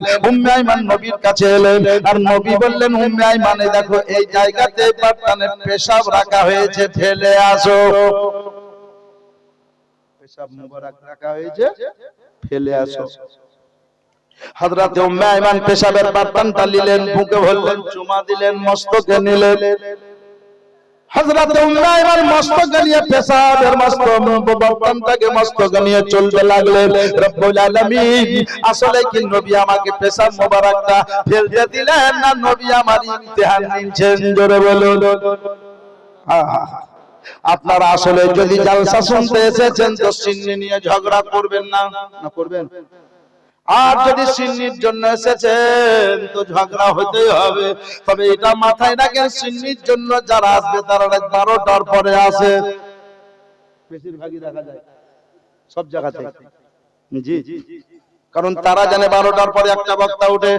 উম্মে আইমান নবীর কাছে এলেন। আর নবী বললেন উম্মে আইমানে দেখো, এই জায়গাতে পেশাব রাখা হয়েছে, ফেলে আসো। পেশাব মুবারক রাখা হয়েছে, ফেলে আসো। উম্মে আইমান পেশাবের বার্তানটা নিলেন বুকে ভরলেন, চুমা দিলেন, মস্তকে নিলেন। আসলে আপনারা আসলে যদি জালসা শুনতে এসেছেন তো নিয়ে ঝগড়া করবেন না। না করবেন? আর যদি সিন্নির জন্য এসেছেন, তো ঝগড়া হতেই হবে। তবে এটা মাথায় রাখেন, সিন্নির জন্য যারা আসবে, তারা রাত বারোটার পরে আসে। বেশিরভাগই দেখা যায় সব জায়গাতে। জি কারণ তারা জানে বারোটার পরে একটা বক্তা উঠে,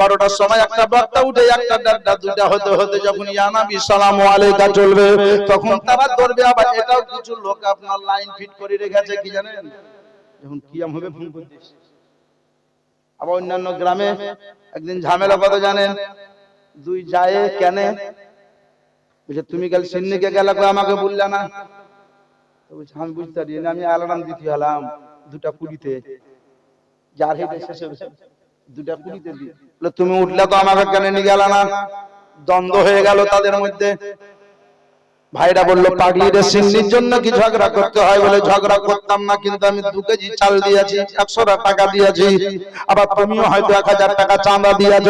বারোটার সময় একটা বক্তা উঠে, একটা দেড়টা দুটা হতে হতে যখন ইয়ানাবি সালাম আলাইকা চলবে, তখন তারা ধরবে, আবার এটাও কিছু লোক আপনার লাইন ফিট করে রেখেছে, কি জানেন? যখন কিয়াম হবে ফোন করছিস আবার অন্যান্য গ্রামে একদিন ঝামেলা কথা জানেন, দুই যায় কেনে? তুমি কাল সিন্নিকে গেলে আমাকে বললে না। আমি বুঝতে পারি আমি অ্যালার্ম দিতে হলাম দুটা কুড়িতে। যার হেঁটে শেষে দুটা কুড়িতে তুমি উঠলে তো আমাকে কেন নিয়ে গেল না। দ্বন্দ্ব হয়ে গেল তাদের মধ্যে। ভাইরা বলল পাগলিরে সিন্নির জন্য কি ঝগড়া করতে হয় বলে ঝগড়া করতাম না কিন্তু আমি দু কেজি চাল দিয়েছি একশো টাকা দিয়েছি আবার তুমিও হয়তো এক হাজার টাকা চাঁদা দিয়েছ।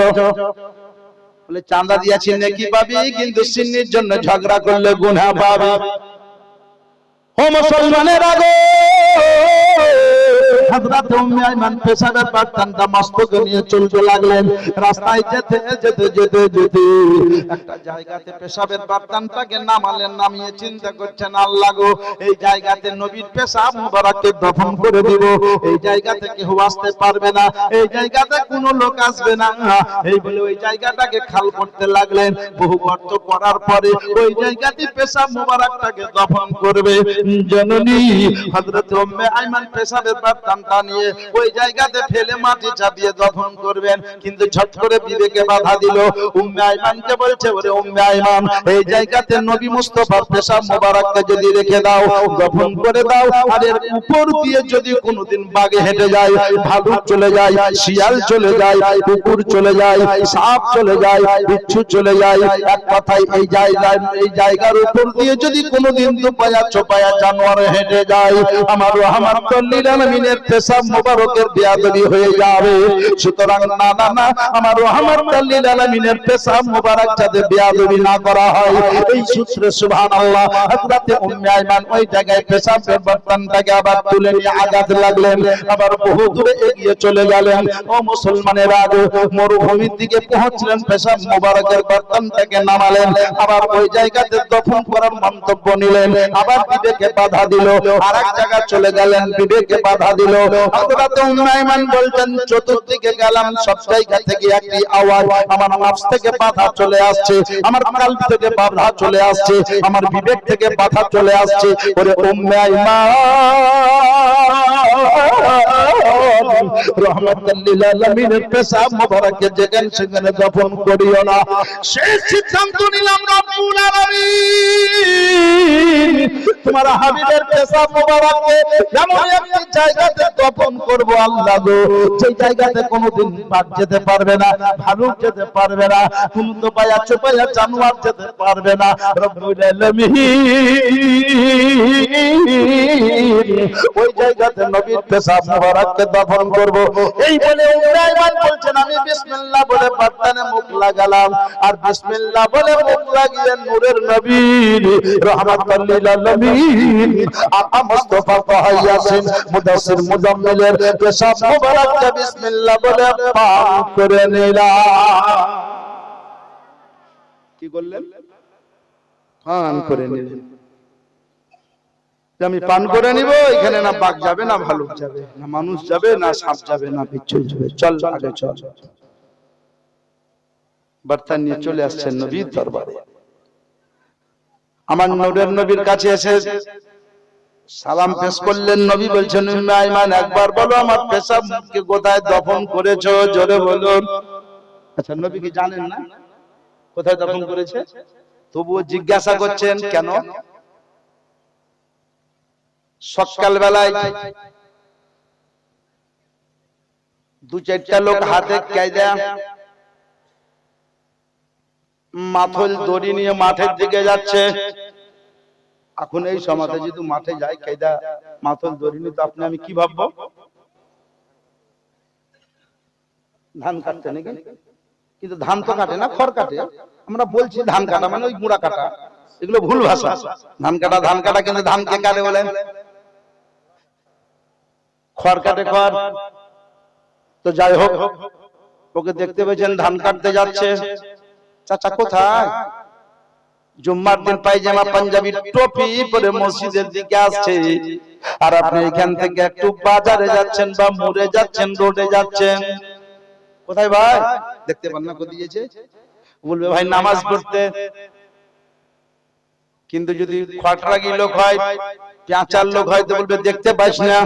বলে চাঁদা দিয়েছি নাকি পাবি কিন্তু সিন্নির জন্য ঝগড়া করলে গুনা পাবি। ও মুসলমানের আগে হযরত উম্মে আইমান পেশাবের নিয়ে চলতে লাগলেন। রাস্তায় যেতে যেতে যেতে যেতে। একটা জায়গাতে পেশাবের নামালেন, নামিয়ে চিন্তা করছেন, আল্লাহ গো, এই জায়গাতে নবীর পেশাব মুবারককে করে দিব। এই আসতে পারবে না, এই জায়গাতে কোনো লোক আসবে না। এই বলে ওই জায়গাটাকে খাল করতে লাগলেন। বহু গর্ত করার পরে ওই জায়গাতে পেশাব মুবারকটাকে দফন করবে। জননী, হযরত উম্মে আইমান পেশাবের বার্তানটা নিয়ে ওই জায়গাতে ফেলে মাটি চাপিয়ে দফন করবেন। কিন্তু ঝট করে বিবেকে বাধা দিল। উম্মে আইমানকে বলছে, ওরে উম্মে আইমান এই জায়গাতে নবী মুস্তাফার পেশাব মুবারককে যদি রেখে দাও, দফন করে দাও, আর এর উপর দিয়ে যদি কোনোদিন বাগে হেঁটে যায়, ভালুক চলে যায়, শিয়াল চলে যায়, কুকুর চলে যায়, সাপ চলে যায়, বিচ্ছু চলে যায়, এক কথায় এই জায়গায় এই জায়গার উপর দিয়ে যদি কোনোদিন দুপায়া, চোপায়া জানোয়ার হেঁটে যায়, আমার রহমান তল্লিল আলমিনের পেশাব মোবারকের বেয়াদবি হয়ে যাবে। সুতরাং না না না, আমার রহমান তল্লিল আলমিনের পেশাব মোবারক যাতে না করা হয়। এই সূত্রে উম্মে আইমান ওই জায়গায় আবার তুলে নিয়ে আঘাত লাগলেন। আবার বহু দূরে এগিয়ে চলে গেলেন। ও মুসলমানের আগে মরুভূমির দিকে পৌঁছলেন, পেশাব মোবারকের নামালেন। আবার ওই জায়গাতে দফন করার মন্তব্য নিলেন। আবার বিবেকে বাধা দিল। আর এক জায়গায় চলে গেলেন, বিবেকে বাধা দিল। চতুর্দিকে গেলাম থেকে আওয়াজ। আমার থেকে চলে আসছে, আমার থেকে চলে আসছে, আমার বিবেক থেকে বাধা চলে আসছে। ওরে উম্মে রহমাতুল্লিল বাঘ যেতে পারবে না, ভালুক যেতে পারবে না পায়া যেতে পারবে না। ওই জায়গাতে নবীর পেশাব মোবারককে দফন করব। এই বলে উমরাইমান বলছেন, আমি বিসমিল্লাহ বলে বার্তানে মুখ লাগালাম। আর বিসমিল্লাহ বলে মুখ লাগিয়ে নূরের নবী, রহমাতুল লিল আলামিন আপা মুস্তাফা তাহা ইয়াসিন, মুদাসসির মুজাম্মিলের পেশাব মোবারককে বিসমিল্লাহ বলে পান করে নিলাম। কি বললেন পান করে নিলেন। যে আমি পান করে নিব, এখানে না বাঘ যাবে, না ভালুক যাবে, না মানুষ যাবে, না সাপ যাবে, না বিচ্ছু যাবে। চল আগে চল। বার্তা নিয়ে চলে আসছেন নবীর দরবারে। আমার নূরের নবীর কাছে এসে সালাম পেশ করলেন, নবী বলছেন আইমান, একবার বলো আমার পেশাব মুখকে কোথায় দফন করেছ? জোরে বলুন আচ্ছা নবী কি জানেন না কোথায় দফন করেছে? তবুও জিজ্ঞাসা করছেন, কেন? সকাল বেলায় দু চারটা লোক হাতে কায়দা, মাথল দড়ি নিয়ে মাঠের দিকে যাচ্ছে। এখন এই সমাজে যদি মাঠে যাই কায়দা, মাথল দড়ি নিয়ে, তো আপনি আমি কি ভাববো? ধান কাটতে নাকি? কিন্তু ধান তো কাটে না, খড় কাটে। আমরা বলছি ধান কাটা মানে ওই গুঁড়া কাটা। এগুলো ভুল ভাষা। ধান কাটা ধান কাটা, কিন্তু ধান কে কাটে বলেন। খড় কাটে খড়। তো যাই হোক, ওকে দেখতে পেয়েছেন, ধান কাটতে যাচ্ছে। চাচা কোথায়? জুম্মার দিন পায়জামা, পাঞ্জাবি টুপি পরে মসজিদের দিকে আসছে। আর আপনি এখান থেকে একটু বাজারে যাচ্ছেন বা মুড়ে যাচ্ছেন, রোডে যাচ্ছেন। কোথায় ভাই? দেখতে পান দিয়েছে বলবে, ভাই, নামাজ পড়তে। কিন্তু যদি খটরাগি লোক হয় পেঁচার লোক হয়, তো বলবে, দেখতে পাইস না।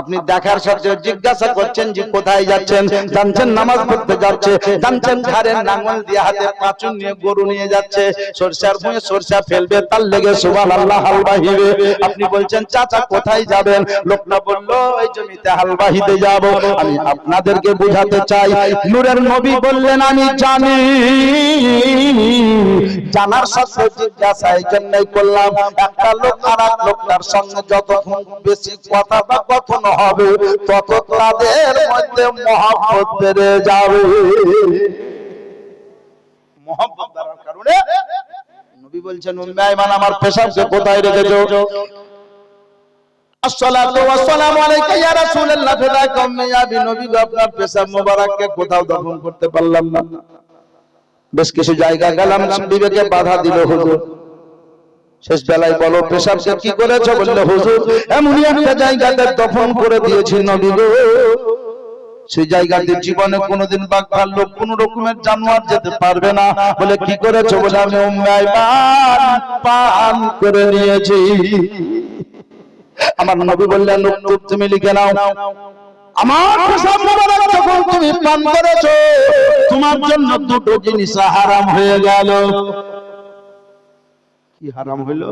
আপনি দেখার সাথে জিজ্ঞাসা করছেন যে কোথায় যাচ্ছেন, জানছেন নামাজ পড়তে যাচ্ছে, জানছেন ঘাড়ের নাঙ্গল দিয়ে হাতে পাঁচুন নিয়ে গরু নিয়ে যাচ্ছে, সরষার ভুঁয়ে সরষা ফেলবে, তার লেগে সুবান আল্লাহ হাল বাহিবে আপনি বলছেন, চাচা, কোথায় যাবেন? লোকটা বলল এই জমিতে হাল বাহিতে যাব। আমি আপনাদেরকে বুঝাতে চাই। নূরের নবী বললেন, আমি জানি। জানার সাথে জিজ্ঞাসা এই জন্যই করলাম, একটা লোক আর লোকটার সঙ্গে যতক্ষণ বেশি কথা বা কথন হবে তত তাদের মধ্যে মহাব্বত বেড়ে যাবে। কোথাও দফন করতে পারলাম না। বেশ কিছু জায়গা গেলাম, বিবেকে বাধা দিল হুজুর। শেষ বেলায় বলো পেশাবকে কি করেছ? বললে, হুজুর, এমনই একটা জায়গাতে দফন করে দিয়েছি নবী গো। সেই জায়গাতে জীবনে কোনোদিন বাঘ ভাল্লুক কোন রকমের জানোয়ার যেতে পারবে না। বলে, কি করেছ? বলে, আমি উম্মে আইমান পান করে নিয়েছি। আমার নবী বললেন তুমি লিখে নাও। আমার পেশাব যখন তুমি পান করেছ, তোমার জন্য দুটো জিনিস হারাম হয়ে গেল। কি হারাম হইল?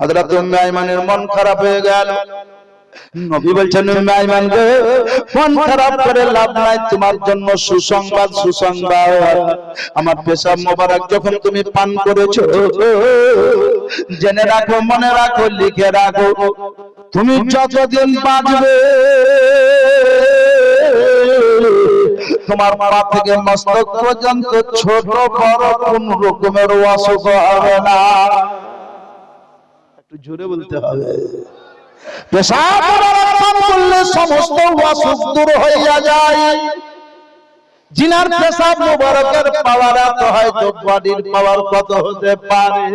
হযরত মন খারাপ হয়ে গেল। নবী বলছেন মন খারাপ করে লাভ নাই, তোমার জন্য সুসংবাদ সুসংবাদ। আমার পেশাব মোবারক, যখন তুমি পান করেছ, জেনে রাখো, মনে রাখো, লিখে রাখো, তুমি যতদিন বাঁচবে তোমার পা থেকে মস্তক পর্যন্ত ছোট বড় কোন রকমের অসুখ হবে না। একটু জোরে বলতে হবে। সমস্ত অসুখ দূর হইয়া যায়। জিনার পেশাব মোবারকের পাওয়ার এত হয়তো পাওয়ার কত হতে পারে?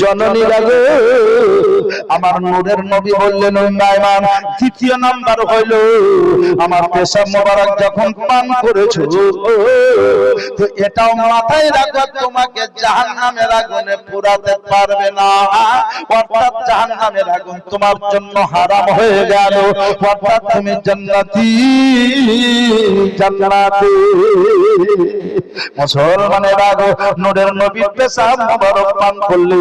জননী লাগে আমার নবী বললেন দ্বিতীয় নাম্বার আমার পেশাব মোবারক যখন পান তো এটাও মাথায় রাখো, তোমাকে আগুনে পারবে না। অর্থাৎ আগুন তোমার জন্য হারাম হয়ে গেল। অর্থাৎ তুমি জান্নাতি জান্নাতি। মুসলমানের আগো নূরের নবীর পেশাব মোবারক পান করলে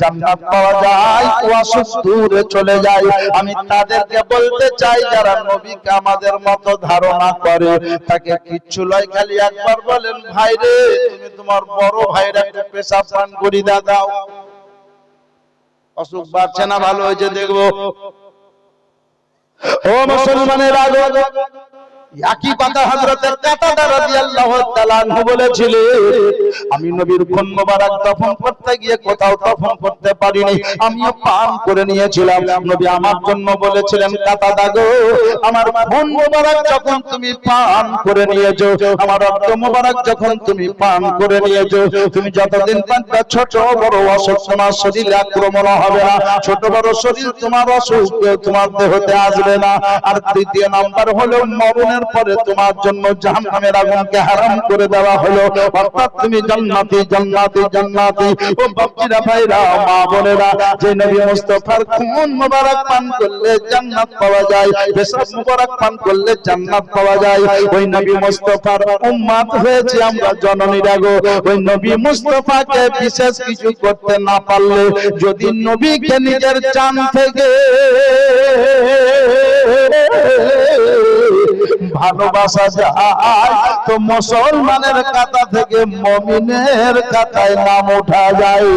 জান্নাত পাওয়া যায় দূরে চলে যায়। আমি তাদেরকে বলতে চাই, যারা নবীকে আমাদের ধারণা করে, তাকে কিচ্ছু লয়, খালি একবার বলেন তুমি তোমার বড় ভাইরা পান করি দাও অসুখ বাড়ছে না, ভালো হয়েছে, দেখব। ও মুসলমানের আগে আমি নবীর দফন করতে গিয়ে কোথাও দফন করতে পারিনি। আমিও পান করে নিয়েছিলাম। নবী আমার জন্য বলেছিলেন আমার যখন তুমি পান করে নিয়েছো, আমার রক্ত মোবারক যখন তুমি পান করে নিয়েছো, তুমি যতদিন ছোট, বড় অসুখ, তোমার শরীরে আক্রমণ হবে না। ছোট, বড় শরীর তোমার অসুখ, তোমার দেহতে আসবে না। আর তৃতীয় নাম্বার হলো মরণের পরে তোমার জন্য জাহান্নামের আগুনকে হারাম করে দেওয়া হলো। অর্থাৎ তুমি জান্নাতি জান্নাতি জান্নাতি। ও বাপজিরা ভাইরা, মা বোনেরা, যে নবী মুস্তাফার খুন মোবারক পান করলে জান্নাত পাওয়া যায় পেশাব মোবারক পান করলে জান্নাত পাওয়া যায়। ওই নবী মুস্তাফার উম্মত হয়েছে আমরা জননীরা গো। ওই নবী মুস্তাফাকে বিশেষ কিছু করতে না পারলে যদি নবীকে নিজের চান থেকে ভালোবাসা যায় তো মুসলমানের কাতা থেকে মমিনের কাতায় নাম ওঠা যায়।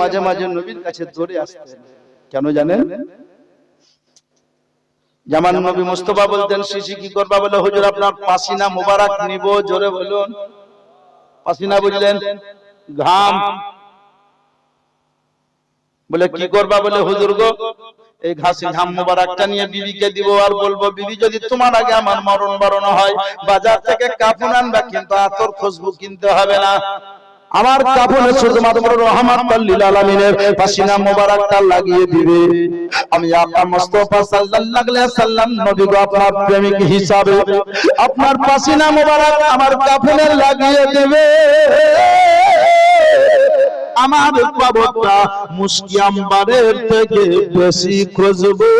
মাঝে মাঝে নবীর কাছে দৌড়ে আসতেন। কেন জানেন? জামান নবী মুস্তফা বলতেন, শিশি কি করবা? বলে, হুজুর, আপনার পাসিনা মোবারক নিব। জোরে বলুন। পাসিনা বুঝলেন, ঘাম। বলে, কি করবা? বলে, হুজুর গো, এই ঘাসি ঘাম মোবারকটা নিয়ে বিবিকে দিব আর বলব, বিবি যদি তোমার আগে আমার মরণ বরণ হয়, বাজার থেকে কাপড় আনবা, কিন্তু আতর খুশবু কিনতে হবে না। আমার কাফনে শুধুমাত্র রহমান লিল আলামিনের পাসিনা মোবারকটা লাগিয়ে দিবে। আমি আপনার মুস্তাফা সাল্লাল্লাহু আলাইহি সাল্লাম নবী গো আপনার প্রেমিক হিসাবে আপনার পাসিনা মোবারক আমার কাফনে লাগিয়ে দেবে। আমার কবরটা মুস্কি আম্বারের থেকে বেশি হয়ে যাবে।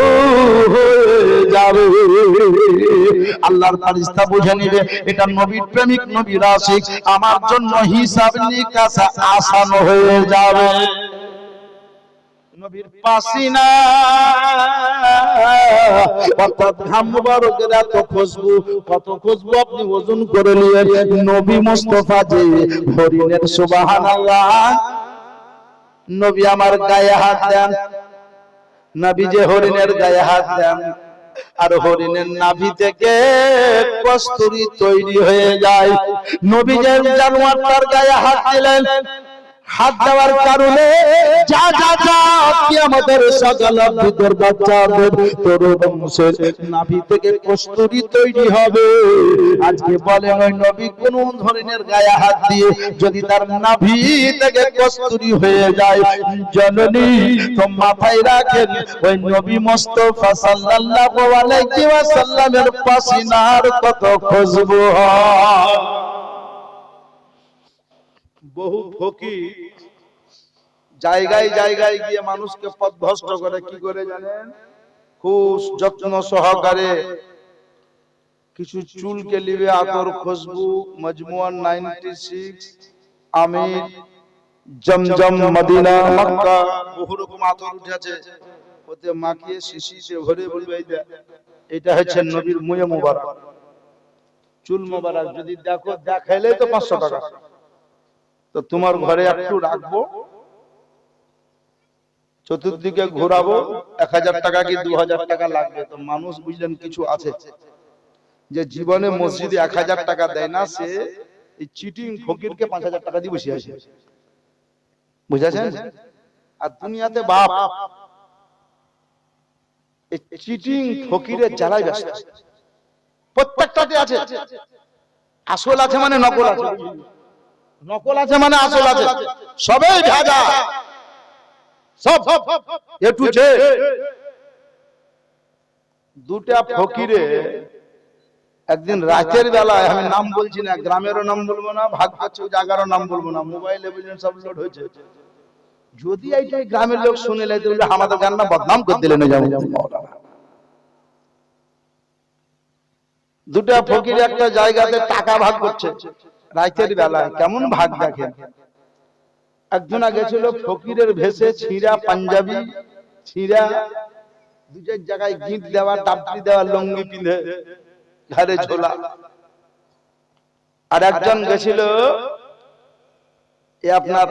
আল্লাহর ফারিস্তা বুঝে নিবে এটা নবীর প্রেমিক নবীর আশিক। আমার জন্য হিসাব নিকাশ আসান হয়ে যাবে। নবীর পাসিনা। অর্থাৎ ঘাম মুবারকের এত খুশবু কত খুশবু আপনি ওজন করে নিয়ে নবী মুস্তফা যে হরিণের সুবহানাল্লাহ নবী আমার গায়ে হাত দেন। নবী যে হরিণের গায়ে হাত দেন। আর হরিণের নাভি থেকে কস্তুরি তৈরি হয়ে যায়। নবীজের জানোয়ারটার গায়ে হাত দিলেন। হাত দেওয়ার কারণে যা যা যা আমাদের ভিতর বাচ্চাদের তোর বংশের নাভি থেকে কস্তুরি তৈরি হবে। আজকে বলেন ওই নবী কোন ধরনের গায়ে হাত দিয়ে যদি তার নাভি থেকে কস্তুরি হয়ে যায়, জননী মাথায় রাখেন, ওই নবী মুস্তাফা সাল্লাল্লাহু আলাইহি ওয়াসাল্লামের পাসিনার কত খুশবু। হয় বহু ফকির। জায়গায় জায়গায় গিয়ে মানুষকে পথভ্রষ্ট করে কি করে জানেন? খুব যত্ন সহকারে কিছু চুলকে লিবে আতর খুশবু, মজমুয়ান নাইনটি সিক্স, আমির, জমজম মদিনা, মক্কা, বহু রকম আতর উঠেছে। ওতে মাখিয়ে শিশিতে ভরে বলবে এটা হচ্ছে নবীর মুয়ে মোবারক। চুল মোবারক, যদি দেখো, দেখাইলেই তো পাঁচশো টাকা। তো তোমার ঘরে একটু রাখব। চতুর্দিকে ঘোরাবো। এক হাজার টাকা কি দু হাজার টাকা লাগবে? তো মানুষ বুঝলেন কিছু আছে। যে জীবনে মসজিদে এক হাজার টাকা দেয় না সে এই চিটিং ফকিরকে পাঁচ হাজার টাকা দিয়ে বসে আছে। বুঝেছেন? আর দুনিয়াতে বাপ। এই চিটিং ফকিরের জ্বালায় ব্যস্ত। প্রত্যেকটাতে আছে। আসল আছে মানে নকল আছে। নকল আছে মানে আসল আছে। সবাই ভেজা। সব এ টু জে। দুটা ফকিরে একদিন রাতের বেলায়, আমি নাম বলছি না, গ্রামেরও নাম বলব না, ভাগ পাচ্ছে জায়গারও নাম বলব না, মোবাইলে সব লোড হয়েছে। যদি এইটাই গ্রামের লোক শুনে লাইতে বললে আমাদের গান না বদনাম করে দিলেন দুটা ফকির একটা জায়গাতে টাকা ভাগ করছে। রাতের বেলায় কেমন ভাগ দেখেন একজনা গেছিল ফকিরের ভেসে ছিঁড়া পাঞ্জাবি ছিঁড়া দুজের জায়গায় গিট দেওয়া টাপটি দেওয়া লঙ্গি পিঁধে ঘরে ঝোলা। আর একজন গেছিল এ আপনার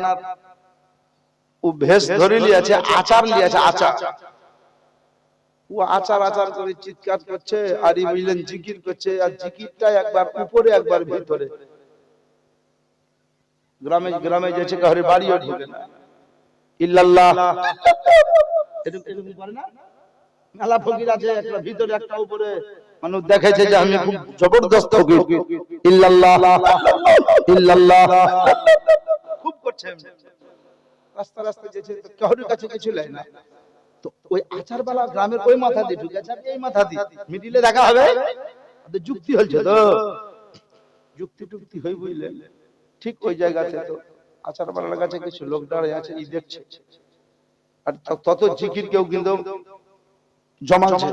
ও ভেস ধরে লিয়েছে আচার লিয়েছে আচার। ও আচার আচার করে চিৎকার করছে আর বুঝলেন জিকির করছে আর জিকিরটা একবার উপরে একবার ভিতরে। গ্রামে গ্রামে যেছে কাহরে বাড়িও ঢুকে না। ইল্লাল্লাহ। এরকম করে না? মেলা ফকির আছে, একটা ভিতরে, একটা উপরে। মানুষ দেখেছে যে আমি খুব জবরদস্ত ফকির। ইল্লাল্লাহ। ইল্লাল্লাহ। খুব করছে। রাস্তা রাস্তা যেছে কারোর কাছে কিছু লাই না। তো ওই আচারবালা গ্রামের ওই মাথা দিয়ে ঢুকে আছে এই মাথা দিয়ে। মিডিলে দেখা হবে? ওদের যুক্তি হচ্ছে তো। যুক্তি টুক্তি হই বুঝলে। ঠিক ওই জায়গাতে তো আচারবালার কাছে কিছু লোক দাঁড়িয়ে আছে ই দেখছে। আর তত জিকির কেউ কিন্তু জমাচ্ছে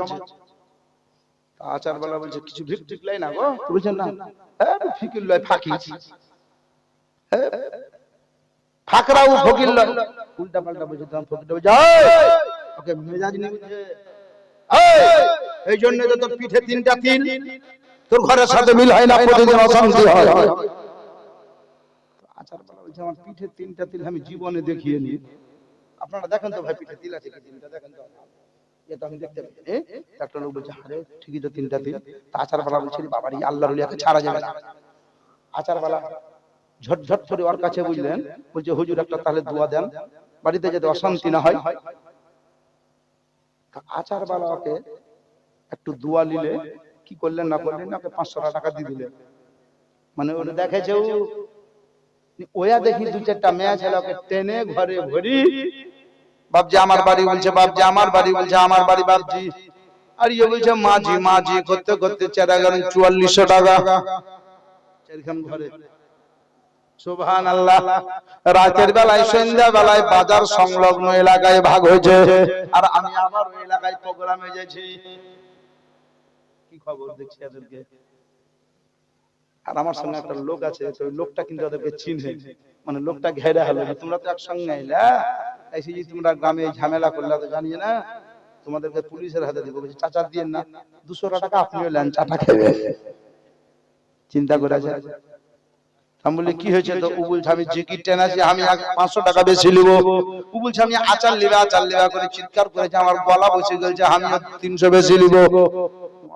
আচারবালা বলছে কিছু ভিক টিক লাই না গো বলছে না? হ্যাঁ ফিকির লয় ফাঁকি। হ্যাঁ, ফাকরাও ফকির লয় উল্টা পাল্টা বলছে তখন ফকিরটা বলছে "এই, ওকে মেজাজ নেই এই, জন্য তো তোর পিঠে তিনটা তিল তোর ঘরের সাথে মিল হয় না প্রতিদিন অশান্তি হয়। বলছে, আমার পিঠে তিনটা তিল আমি জীবনে দেখিয়ে নি। আপনারা দেখেন তো ভাই পিঠে তিল আছে কি তিনটা, দেখেন তো? একটা বলছে ঠিকই তো তা আচারবালা ছাড়া আচারবালা ঝট ঝট করে ওর কাছে বুঝলেন হুজুর, একটা দেন। বাড়িতে যাতে অশান্তি না হয়। একটু দোয়া নিলে, কি করলেন না করলেন, ওকে পাঁচশো টাকা দিয়ে দিলেন। মানে ওটা দেখেছে ওয়া দেখি দু চারটা মেয়ে ছেলে ওকে টেনে ঘরে ভরি। বাপজি আমার বাড়ি বলছে বাপজি আমার বাড়ি বলছে আমার বাড়ি বাপজি। আর ইয়ে বলছে মাঝি মাঝি করতে করতে চেরা গেলেন চুয়াল্লিশশো টাকা। চারখান ঘরে। সুবহান আল্লাহ রাতের বেলায় সন্ধ্যা বেলায় বাজার সংলগ্ন এলাকায় ভাগ হয়েছে। আর আমি আবার ওই এলাকায় প্রোগ্রামে গেছি কি খবর দেখছি এদেরকে? আর আমার সঙ্গে একটা লোক আছে, তো লোকটা কিন্তু ওদেরকে চিনহে মানে লোকটা ঘেরা হলো তোমরা তো একসঙ্গে এলা এসে যে তোমরা গ্রামে ঝামেলা করলে তো জানিয়ে না। তোমাদেরকে পুলিশের হাতে দিব, বলছি, চাচা দিয়ে না। দুশো টাকা আপনিও নেন চাটা খেবে চিন্তা করে আছে। আমি বলি, কি হয়েছে তো? ও বলছে আমি জিকির টেন আছি আমি পাঁচশো টাকা বেশি নিব। ও বলছে আমি আচার লিবা আচার লিবা করে চিৎকার করেছে, আমার গলা বসে গেছে আমি তিনশো বেশি নিব।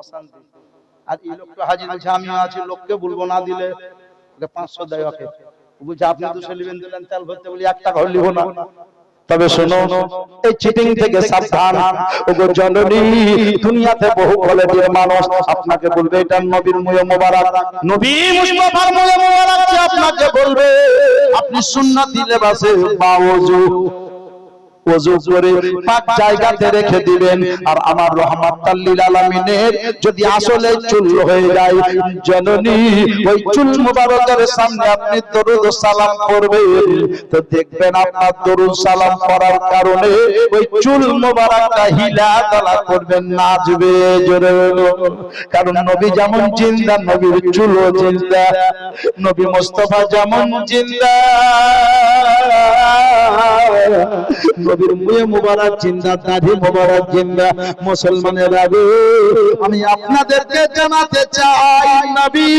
অশান্তি। আর এই লোকটা হাজির বলছে আমিও আছি, লোককে বলব না দিলে। পাঁচশো দেয় ওকে। বলছে, আপনি দুশো নিবেন দিলেন তেল ভরতে। বলি, এক টাকা লিব না। তবে শোনো, এই চিটিং থেকে সাবধান। ওগো জননী, দুনিয়াতে বহু কোয়ালিটির মানুষ আপনাকে বলবে, এটা নবীর মুয়ে মোবারক। নবী মুস্তাফার মুয়ে মোবারক যে আপনাকে বলবে, আপনি সুন্নতি লেবাসে বাওজু। ওযু করে পাক জায়গাতে রেখে দিবেন। আর আমার রহমাত লিল আলামিনের যদি আসলে চুল হয়ে যায় জননী ওই চুল মুবারকের সামনে আপনি দরুদ সালাম করবেন তো দেখবেন আপনার দরুদ সালাম করার কারণে ওই চুল মুবারকটা হিলা তালা করবেন নাচবে জোরে। কারণ নবী যেমন জিন্দা নবীর চুলও জিন্দা। নবী মুস্তাফা যেমন জিন্দা। নবীর মুয়ে মুবারক জিন্দা দাড়ি মুবারক, জিন্দা মুসলমানের আগে আমি আপনাদেরকে জানাতে চাই, নবী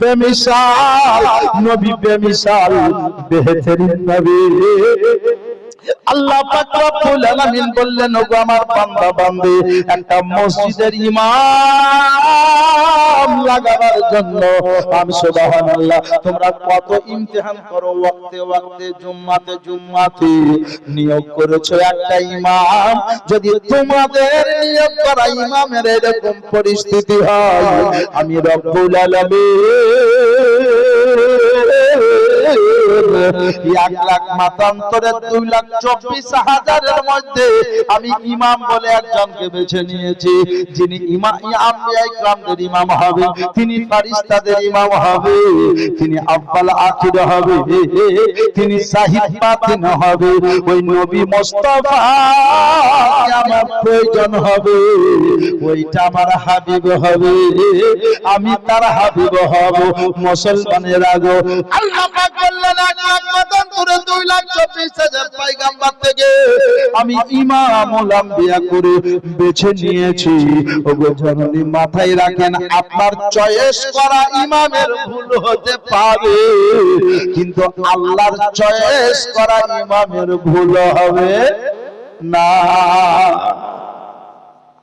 বেমিশাল নবী বেমিশাল বেহতরিন নবী। আল্লাহ পাক বললেন, ওগো আমার বান্দা, বান্দী, একটা মসজিদের ইমাম লাগাবার জন্য আমি সুবহানাল্লাহ, তোমরা কত ইমতিহান করো, ওয়াক্তে ওয়াক্তে, জুম্মাতে জুম্মাতে নিয়োগ করেছ একটা ইমাম। যদি তোমাদের নিয়োগ করা ইমামের এরকম পরিস্থিতি হয়, আমি রব্বুল আলামিন এক লাখ মাতান্তরে দুই লাখ চব্বিশ হাজারের মধ্যে আমি ইমাম বলে একজনকে বেছে নিয়েছি, যিনি ইমাম ইমাম হবে, তিনি ফারিস্তাদের ইমাম হবে, তিনি আব্বাল হবে, তিনি হবে, ওই নবী মোস্তফা আমার প্রয়োজন হবে, ওইটা আমার হাবিব হবে, আমি তার হাবিব হব, মুসলমানের আগো। আল্লাহ বললেন মাথায় রাখেন, আপনার চয়েস করা ইমামের ভুল হতে পারে। কিন্তু আল্লাহর চয়েস করা ইমামের ভুল হবে না।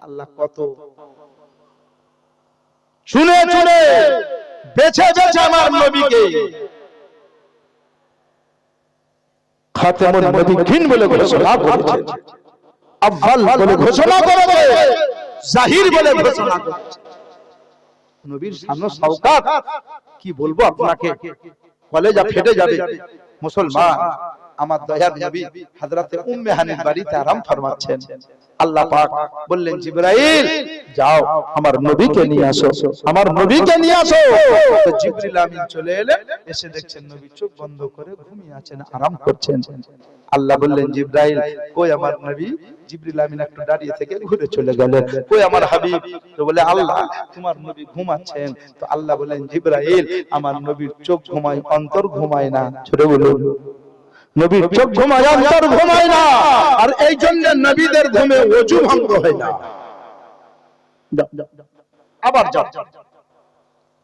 আল্লাহ কত। শুনে শুনে, বেছে বেছে আমার নবীকে। খাতেমুন নবীন বলে ঘোষণা করেছে। আফজাল বলে ঘোষণা করেছে। জাহির বলে ঘোষণা করেছে। নবীর সামনে সওকাত। কি বলব আপনাকে? কলেজা ফেটে যাবে। মুসলমান। আমার দয়ার নবী হযরতে উম্মে হানির বাড়িতে আরাম ফরমাচ্ছেন। আল্লাহ পাক বললেন জিবরাইল যাও আমার নবীকে নিয়ে আসো আমার নবীকে নিয়ে আসো। তো জিবরিল আমিন চলে এলেন এসে দেখছেন নবী চোখ বন্ধ করে ঘুমিয়ে আছেন আরাম করছেন। আল্লাহ বললেন জিব্রাইল কই আমার নবী? জিবরিল আমিন একটু দাঁড়িয়ে থেকে ঘুরে চলে গেলেন। কই আমার হাবিব? তো বলে আল্লাহ তোমার নবী ঘুমাচ্ছেন। তো আল্লাহ বলেন জিব্রাইল আমার নবীর চোখ ঘুমায় অন্তর ঘুমায় না। ছোট বলুন নবীর চোখ ঘুমায় অন্তর ঘুমায় না। আর এই জন্য নবীদের ঘুমে ওযু ভঙ্গ হয় না। আবার যাও।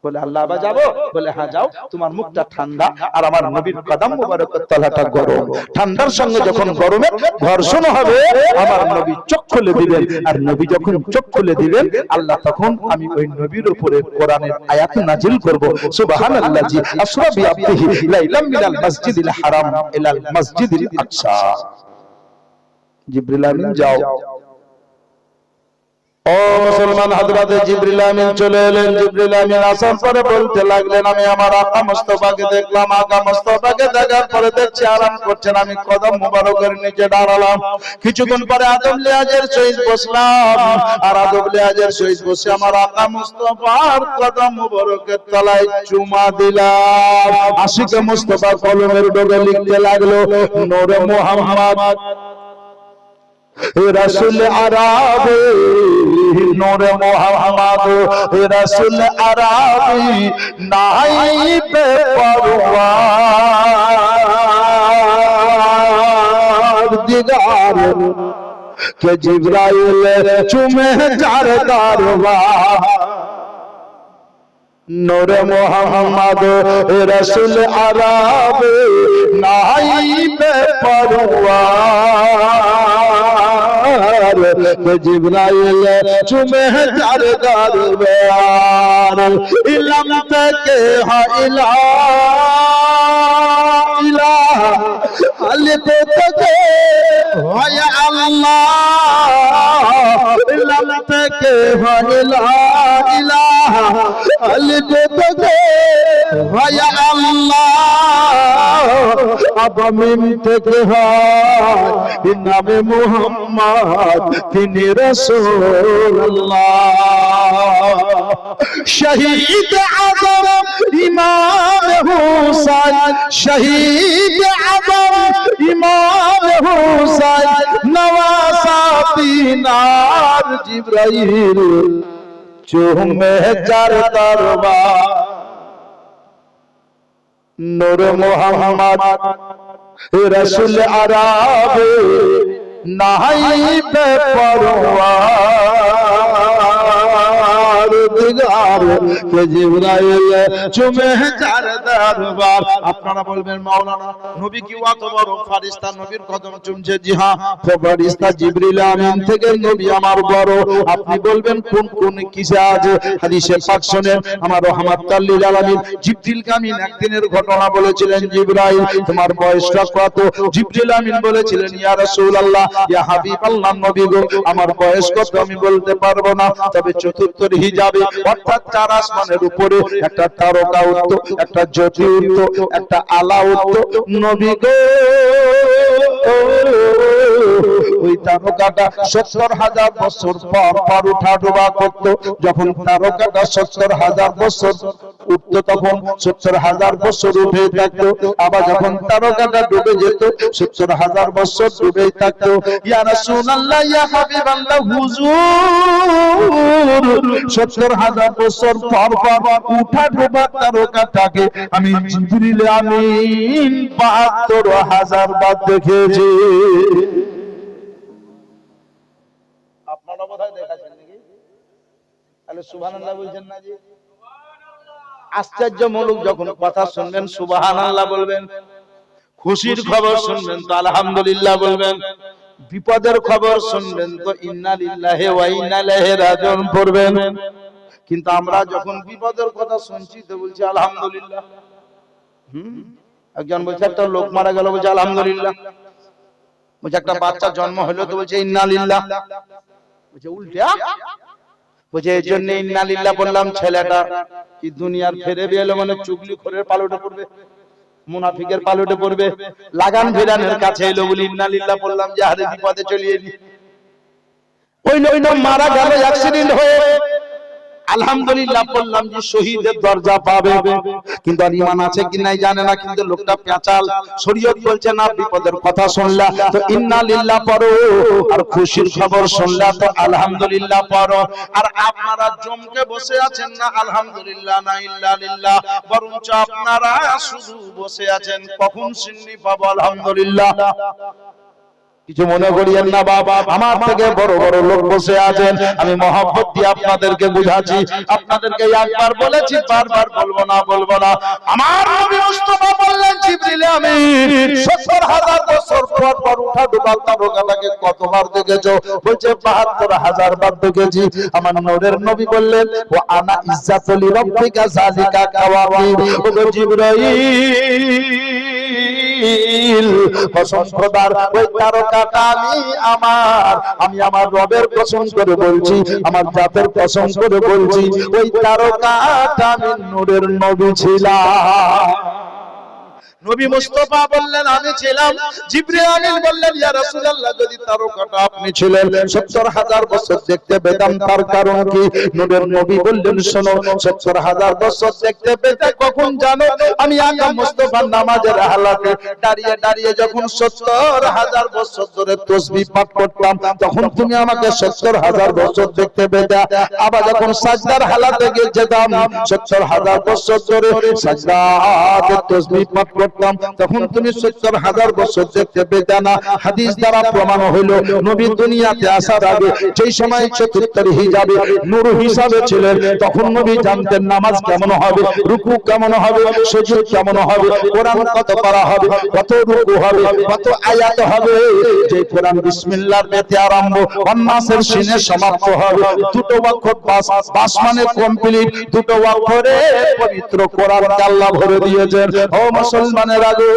বলে, আল্লাহ আবার যাব? বলে হ্যাঁ যাও। তোমার মুখটা ঠান্ডা আর আমার নবীর কদম মুবারকের তলাটা গরম। ঠান্ডার সঙ্গে যখন গরমে ঘর্ষণ হবে, আমার নবী চোখ খুলে দিবেন। আর নবী যখন চোখ খুলে দিবেন, আল্লাহ তখন আমি ওই নবীর উপরে কোরআনের আয়াত নাজিল করব। সুবহানাল্লাহি আসরা বিআবদিহি লাইলাম মিনাল মসজিদিল হারাম ইলাল মসজিদিল আকসা। জিবরিল আমিন, যাও। ও মুসলমান হযরতে জিবরিল আমিন চলে এলেন। জিবরিল আমিন আসার পরে বলতে লাগলেন, আমি আমার আকা দেখলাম আকা মুস্তাফাকে দেখার পরে দেখছি আরাম করছেন। আমি কদম মুবারকের নিচে দাঁড়ালাম। কিছুক্ষণ পরে আদম লিয়াজের সহিত বসলাম। আর আদম লিয়াজের বসে আমার আকা মুস্তাফার কদম মুবারকের তলায় চুমা দিলাম। আশিকে মুস্তাফা কলমের ডগে লিখতে লাগল, নূরে মুহাম্মদ রসুল আরাবি নূরে মোহাম্মদ রসুল আরাবি নাই বেপরওয়ার দিগার কে জিব্রাইল চুমে চার দারবার। নূর মোহাম্মদ রসুল আরব, নাই বেপরওয়ার জিবরাইল চুমে চার দরবার, ইলাম থেকে ইলা ইলাহ আলিফ থেকে হয় আল্লাহ, ইলাম থেকে ইলা। হয় আল্লাহ। আবামিন থেকে হয় নামে মুহাম্মদ, তিনি রাসূলুল্লাহ। শহীদ আজম ইমাম হুসাইন। শহীদ আজম ইমাম হুসাইন। নওয়াসাতিনার জিবরাইল। চুমে চার দরবার। নূর মোহাম্মদ রসুল আরব নাহি বেপরওয়ার হ্যাঁ। আমার আপনি বলবেন, কোন কোন কিসে আছে হাদিসে পাক শুনেন আমার আলামিন জিবরিল একদিনের ঘটনা বলেছিলেন, জিবরাইল, তোমার বয়সটা কত? জিবরিল আমিন বলেছিলেন, ইয়া রাসূলুল্লাহ, ইয়া হাবিবাল্লাহ নবী গো, আমার বয়স কত আমি বলতে পারব না। তবে চতুর্থ হিজাবে অর্থাৎ চার আসমানের উপরে একটা তারকা উঠতো, একটা জ্যোতি উঠতো, একটা আলা উঠতো। নবী গো, ওই তারকাটা সত্তর হাজার বছর পর পর উঠা ডোবা করতো। যখন তারকাটা সত্তর হাজার বছর উঠতো, তখন সত্তর হাজার বছর উঠে থাকতো। আবার যখন তারকাটা ডুবে যেত, সত্তর হাজার বছর ডুবে থাকতো। ইয়া রাসূলুল্লাহ, ইয়া হাবিবাল্লাহ, হুজুর, সত্তর হাজার বছর পর পর উঠা আমি আমিন বাহাত্তর হাজার বার দেখেছি। যখন কথা শুনবেন, সুবহানাল্লাহ বলবেন। খুশির খবর শুনবেন তো আলহামদুলিল্লাহ বলবেন। বিপদের খবর শুনবেন তো ইন্না লিল্লাহি ওয়া পড়বেন। কিন্তু আমরা যখন বিপদের কথা শুনছি, তো বলছি, আলহামদুলিল্লাহ। হুম? একজন বলছে, একটা লোক মারা গেল। বলছে, আলহামদুলিল্লাহ। বলছে, একটা বাচ্চা জন্ম হলো। তো বলছে ইন্না লিল্লাহ বলছে, উল্টা? বলছে এই জন্য ইন্না লিল্লাহ বললাম, ছেলেটা কি দুনিয়ার ফেরে বেলো মানে চুগলি খোরের পালটে পড়বে, মুনাফিকের পালটে পড়বে, লাগান ভিরানের কাছে এলো বলি ইন্নালিল্লাহ বললাম যে, আরে বিপদে চলিয়ে ওই নই না মারা গেল অ্যাক্সিডেন্ট হয়ে আলহামদুলিল্লাহ বললাম যে শহীদের দরজা পাবে। কিন্তু আর ইমান আছে কি নাই জানে না, কিন্তু লোকটা পেঁচাল। শরীয়ত বলছে, না, বিপদের কথা শুনলা, তো ইন্না লিল্লাহ পড়ো, আর খুশির খবর শুনলা, তো আলহামদুলিল্লাহ পড়ো। আর আপনারা জমকে বসে আছেন না, আলহামদুলিল্লাহ, না, ইল্লা লিল্লাহ। বরঞ্চ আপনারা শুধু বসে আছেন, কখন সিন্নি পাবো? আলহামদুলিল্লাহ। কিছু মনে করিয়েন না বাবা আমার থেকে বড় বড় লোক বসে আছেন। আমি মহব্বত দিয়ে আপনাদেরকে বুঝাচ্ছি। আপনাদেরকে একবার বলেছি, বারবার বলব না বলব না। আমার নবী বললেন, জিবরিল আমিন 70 হাজার বছর পর পর উঠা তারকাটাকে কতবার দেখেছ? বলছে 72 হাজার বার দেখেছি। আমার নূরের নবী বললেন, ও আনা রব্বিকা কাওয়ামি ও জিবরাইল ওই আমি আমার। আমি আমার রবের কসম করে বলছি, আমার জাতের কসম করে বলছি, ওই আমি নূরের নবী ছিলাম। নবী মুস্তাফা বললেন আমি ছিলাম। জিবরিল বললেন ইয়া রাসূলুল্লাহ যদি তারকাটা আপনি ছিলেন 70 হাজার বছর দেখতে পেতাম। তার কারণ কি? নূরের নবী বললেন শোনো 70 হাজার বছর দেখতে পেতে কখন জানো? আমি আকা মুস্তাফার নামাজের হালাতে দাঁড়িয়ে দাঁড়িয়ে যখন 70 হাজার বছর ধরে তাসবিহ পাঠ করতাম তখন তুমি আমাকে 70 হাজার বছর দেখতে পেতে। আবার যখন সাজদার হালাতে গিয়ে যেতাম 70 হাজার বছর ধরে সাজদাতে তাসবিহ পাঠ করতাম তখন তুমি 70 হাজার বছর দেখতে পেতে না হাদিস দ্বারা প্রমাণ হইল, নবী দুনিয়াতে আসার আগে যেই সময় চতুর্থ হিজাবে নূর হিসাবে ছিলেন, তখন নবী জানতেন নামাজ কেমন হবে, রুকু কেমন হবে, সুজুদ কেমন হবে, কোরআন কত পারা হবে, কত রুকু হবে, কত আয়াত হবে। যে কোরআন বিসমিল্লাহর বেতে আরম্ভ অন্নাসের সিনে সমাপ্ত হবে, দুটো অক্ষর বাস বাস মানে কমপ্লিট দুটো অক্ষরে পবিত্র কোরআনকে আল্লাহ ভরে দিয়েছেন। ও মুসলমানের আগে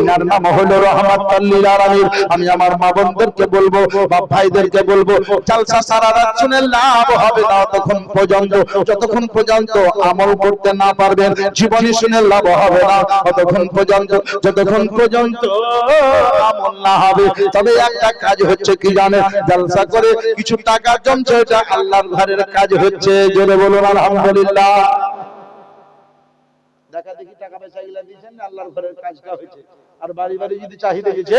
ইনার নাম হলো রহমাতুল লিল আলামিন। আমি আমার মা বোনদেরকে বলব বাপ ভাইদেরকে বলব, জালসা সারা রাত শুনে লাভ হবে না, ততক্ষণ পর্যন্ত, যতক্ষণ পর্যন্ত আমল করতে না পারবেন, জীবনে শুনে লাভ হবে না, ততক্ষণ পর্যন্ত, যতক্ষণ পর্যন্ত আমল না হবে। তবে একটা কাজ হচ্ছে কি জানে? জালসা করে কিছু টাকা জমছে, এটা আল্লাহর ঘরের কাজ হচ্ছে। জোরে বলুন, আলহামদুলিল্লাহ। দেখা দেখি টাকা পয়সা গুলা দিয়েছেন, আল্লাহর ঘরের কাজটা হয়েছে। আর বাড়ি বাড়ি যদি চাহিদা গেছে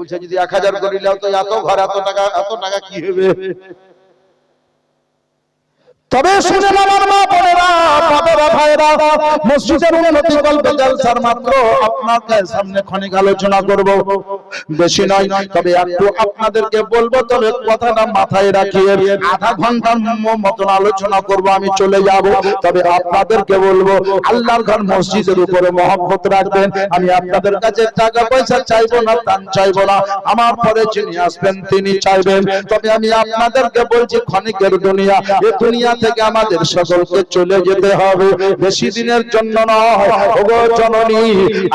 বলছে, যদি এক হাজার করিলেও তো এত ঘর এত টাকা এত টাকা কি হবে? তবে শুনে আমার মা বোনেরা বাবারা ভাইরা মসজিদের উন্নতি কল্পে জলসার মাত্র আপনাদের সামনে ক্ষণিক আলোচনা করব। বেশি নয় তবে একটু আপনাদেরকে বলব তবে কথাটা মাথায় রাখিয়ে আধা ঘণ্টার মতন আলোচনা করব আমি চলে যাব। তবে আপনাদেরকে বলব আল্লাহর ঘর মসজিদের উপরে মহব্বত রাখবেন। আমি আপনাদের কাছে টাকা পয়সা চাইব না দান চাইব না। আমার পরে যিনি আসবেন তিনি চাইবেন। তবে আমি আপনাদেরকে বলছি ক্ষণিকের দুনিয়া এ দুনিয়া থেকে আমাদের সকলকে চলে যেতে হবে। বেশি দিনের জন্য জননী।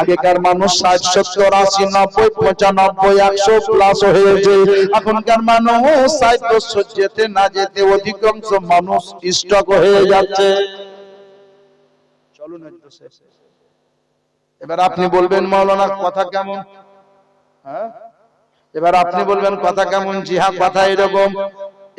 আগেকার মানুষ ষাট, সত্তর, আশি, নব্বই, পঁচানব্বই, একশো প্লাস হয়েছে। এখনকার মানুষ ষাট বছর যেতে না যেতে অধিকাংশ মানুষ স্টক হয়ে যাচ্ছে। চলুন এবার আপনি বলবেন মাওলানা কথা কেমন? হ্যাঁ? এবার আপনি বলবেন, কথা কেমন? জিহা কথা এরকম?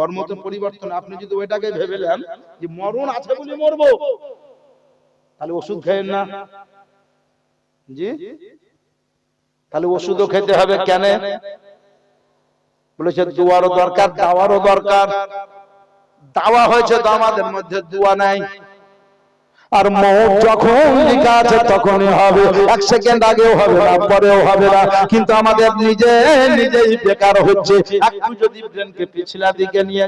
কর্মতে পরিবর্তন। আপনি যদি ওইটাকে ভেবে নেন যে মরণ আছে বলে মরবো তাহলে ওষুধ খেয়েন না। জি? তাহলে ওষুধও খেতে হবে কেন? বলেছে দুয়ারও দরকার দাওয়ারও দরকার। দাওয়া হয়েছে তো আমাদের মধ্যে দুয়া নাই। আর মৌত যখন লেখা আছে তখনই হবে। এক সেকেন্ড আগেও হবে না। পরেও হবে না। কিন্তু আমাদের নিজে নিজেই বেকার হচ্ছে। একটু যদি ব্রেনকে পিছলা দিকে নিয়ে